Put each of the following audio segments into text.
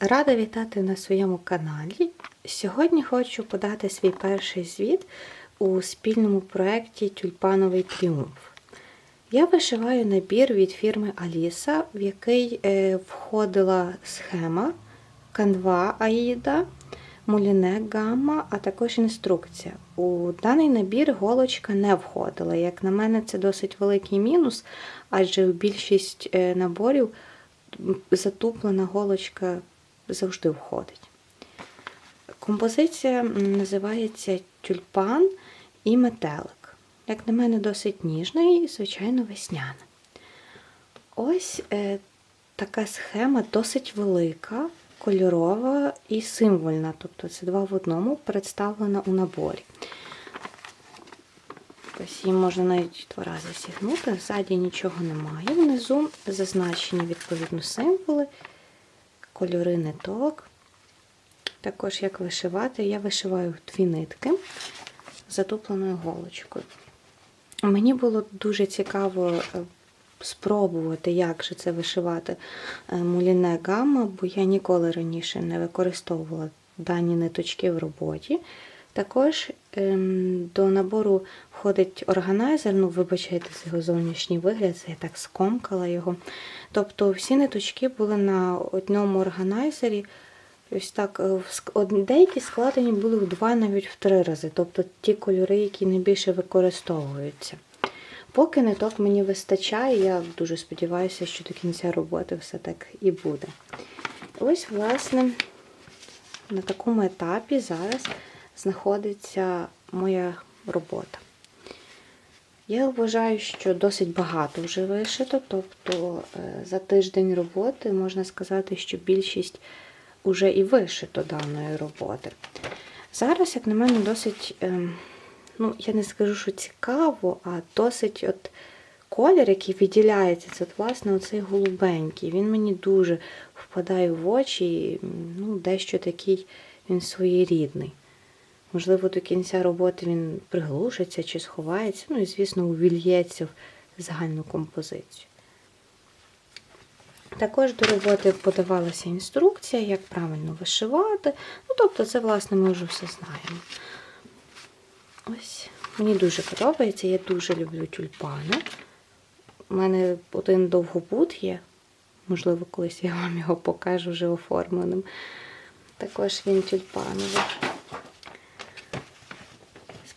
Рада вітати на своєму каналі. Сьогодні хочу подати свій перший звіт у спільному проєкті Тюльпановий тріумф. Я вишиваю набір від фірми Аліса, в який е, входила схема канва Аїда, муліне гамма, а також інструкція. У даний набір голочка не входила. Як на мене, це досить великий мінус, адже більшість е, наборів затуплена голочка завжди входить. Композиція називається тюльпан і метелик. Як на мене, досить ніжна і, звичайно, весняна. Ось е, така схема досить велика, кольорова і символьна. Тобто це два в одному представлена у наборі. Ось її можна навіть два рази сігнути, ззаді нічого немає. Внизу зазначені відповідно символи, кольори ниток. Також як вишивати, я вишиваю дві нитки затупленою голочкою. Мені було дуже цікаво спробувати, як же це вишивати муліне гамма, бо я ніколи раніше не використовувала дані ниточки в роботі. Також ем, до набору входить органайзер, ну, вибачайте, за його зовнішній вигляд, це я так скомкала його. Тобто всі ниточки були на одному органайзері. Ось так, Деякі складені були в два, навіть в три рази. Тобто ті кольори, які найбільше використовуються. Поки ниток мені вистачає, я дуже сподіваюся, що до кінця роботи все так і буде. Ось, власне, на такому етапі зараз знаходиться моя робота. Я вважаю, що досить багато вже вишито, тобто за тиждень роботи можна сказати, що більшість вже і вишито даної роботи. Зараз, як на мене, досить, ну, я не скажу, що цікаво, а досить от колір, який виділяється, це, от, власне, оцей голубенький. Він мені дуже впадає в очі, ну, дещо такий він своєрідний. Можливо, до кінця роботи він приглушиться чи сховається, ну і, звісно, увільється в загальну композицію. Також до роботи подавалася інструкція, як правильно вишивати. Ну, тобто, це, власне, ми вже все знаємо. Ось, мені дуже подобається, я дуже люблю тюльпани. У мене один довгобут є, можливо, колись я вам його покажу вже оформленим. Також він тюльпановий.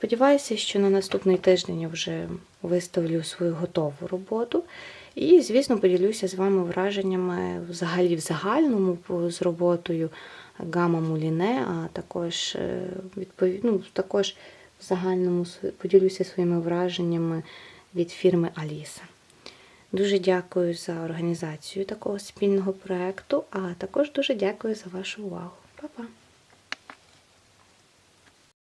Сподіваюся, що на наступний тиждень я вже виставлю свою готову роботу. І, звісно, поділюся з вами враженнями взагалі в загальному з роботою гама Муліне, а також відповідно, ну, також в загальному поділюся своїми враженнями від фірми Аліса. Дуже дякую за організацію такого спільного проєкту, а також дуже дякую за вашу увагу. Па-па!